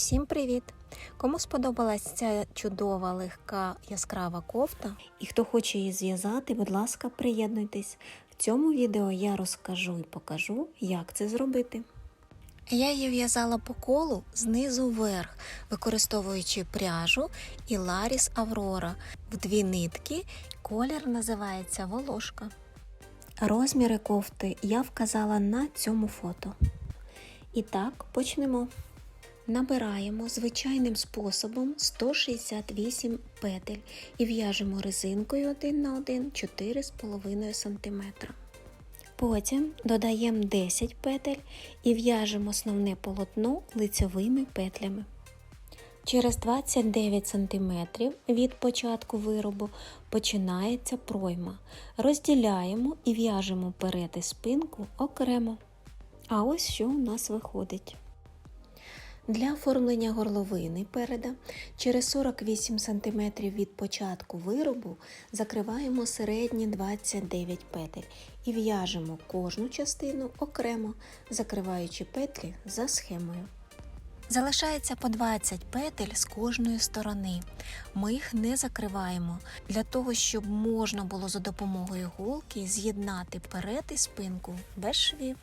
Всім привіт! Кому сподобалась ця чудова, легка, яскрава кофта, і хто хоче її зв'язати, будь ласка, приєднуйтесь. В цьому відео я розкажу і покажу, як це зробити. Я її в'язала по колу знизу вверх, використовуючи пряжу і Ларіс Аврора в дві нитки. Колір називається волошка. Розміри кофти я вказала на цьому фото. І так, почнемо. Набираємо звичайним способом 168 петель і в'яжемо резинкою 1 на 1 4,5 см. Потім додаємо 10 петель і в'яжемо основне полотно лицьовими петлями. Через 29 см від початку виробу починається пройма. Розділяємо і в'яжемо перед і спинку окремо. А ось що у нас виходить. Для оформлення горловини переда через 48 см від початку виробу закриваємо середні 29 петель і в'яжемо кожну частину окремо, закриваючи петлі за схемою. Залишається по 20 петель з кожної сторони. Ми їх не закриваємо для того, щоб можна було за допомогою голки з'єднати перед і спинку без швів.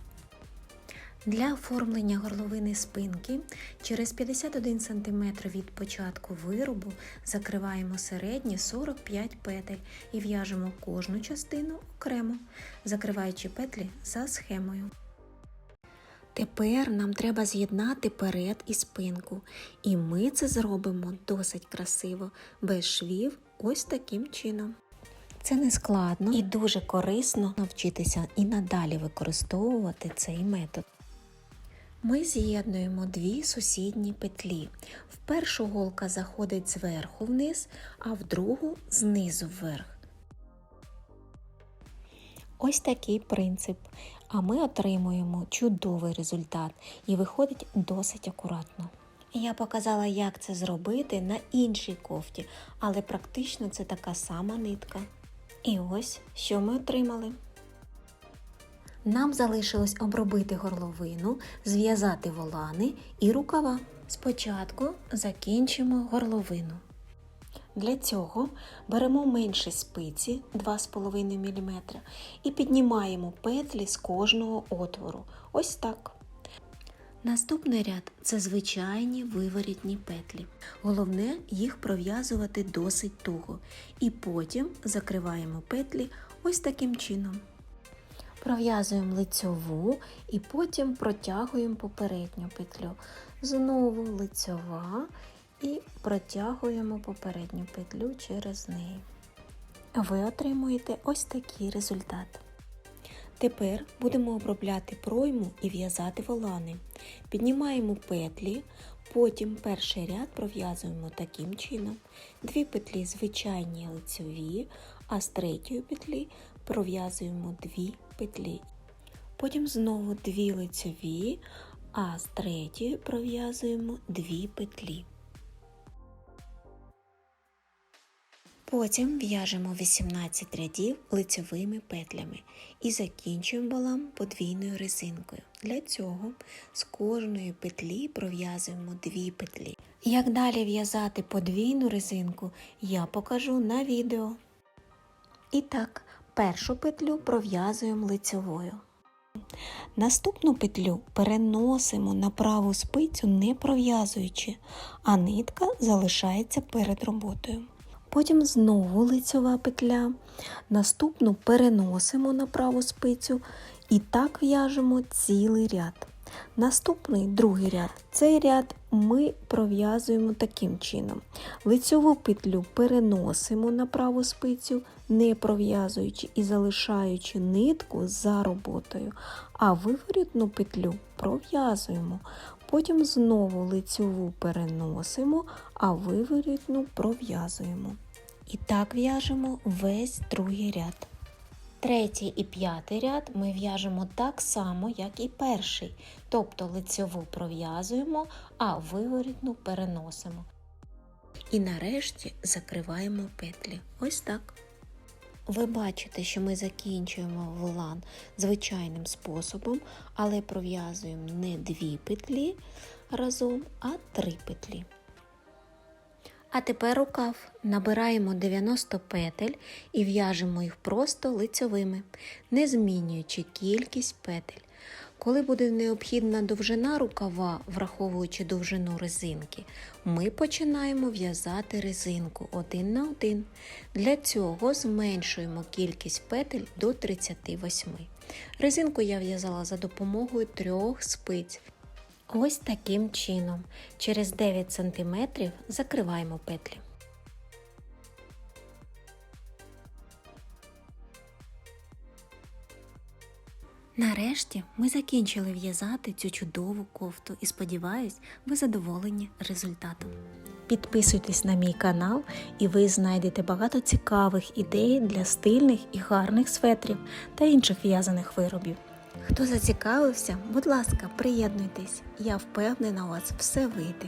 Для оформлення горловини спинки через 51 см від початку виробу закриваємо середні 45 петель і в'яжемо кожну частину окремо, закриваючи петлі за схемою. Тепер нам треба з'єднати перед і спинку, і ми це зробимо досить красиво, без швів, ось таким чином. Це не складно і дуже корисно навчитися і надалі використовувати цей метод. Ми з'єднуємо дві сусідні петлі. В першу голка заходить зверху вниз, а в другу знизу вверх. Ось такий принцип. А ми отримуємо чудовий результат і виходить досить акуратно. Я показала, як це зробити на іншій кофті, але практично це така сама нитка. І ось що ми отримали. Нам залишилось обробити горловину, зв'язати волани і рукава. Спочатку закінчимо горловину. Для цього беремо менші спиці 2,5 мм і піднімаємо петлі з кожного отвору. Ось так. Наступний ряд це звичайні виворітні петлі. Головне їх пров'язувати досить туго. І потім закриваємо петлі ось таким чином. Пров'язуємо лицьову і потім протягуємо попередню петлю. Знову лицьова і протягуємо попередню петлю через неї. Ви отримуєте ось такий результат. Тепер будемо обробляти пройму і в'язати волани. Піднімаємо петлі, потім перший ряд пров'язуємо таким чином. Дві петлі звичайні лицьові, а з третьої петлі пров'язуємо дві петлі. Потім знову дві лицьові, а з третьої пров'язуємо дві петлі. Потім в'яжемо 18 рядів лицьовими петлями і закінчуємо балам подвійною резинкою. Для цього з кожної петлі пров'язуємо дві петлі. Як далі в'язати подвійну резинку, я покажу на відео. І так, першу петлю пров'язуємо лицьовою. Наступну петлю переносимо на праву спицю не пров'язуючи, а нитка залишається перед роботою. Потім знову лицьова петля, наступну переносимо на праву спицю і так в'яжемо цілий ряд. Наступний другий ряд. Цей ряд ми пров'язуємо таким чином. Лицьову петлю переносимо на праву спицю, не пров'язуючи і залишаючи нитку за роботою, а виворітну петлю пров'язуємо. Потім знову лицьову переносимо, а виворітну пров'язуємо. І так в'яжемо весь другий ряд. Третій і п'ятий ряд ми в'яжемо так само, як і перший, тобто лицьову пров'язуємо, а виворітну переносимо. І нарешті закриваємо петлі. Ось так. Ви бачите, що ми закінчуємо волан звичайним способом, але пров'язуємо не дві петлі, разом, а 3 петлі. А тепер рукав набираємо 90 петель і в'яжемо їх просто лицьовими, не змінюючи кількість петель. Коли буде необхідна довжина рукава, враховуючи довжину резинки, ми починаємо в'язати резинку один на один. Для цього зменшуємо кількість петель до 38. Резинку я в'язала за допомогою трьох спиць. Ось таким чином. Через 9 см закриваємо петлі. Нарешті ми закінчили в'язати цю чудову кофту і сподіваюсь, ви задоволені результатом. Підписуйтесь на мій канал, і ви знайдете багато цікавих ідей для стильних і гарних светрів та інших в'язаних виробів. Хто зацікавився, будь ласка, приєднуйтесь. Я впевнена, у вас все вийде.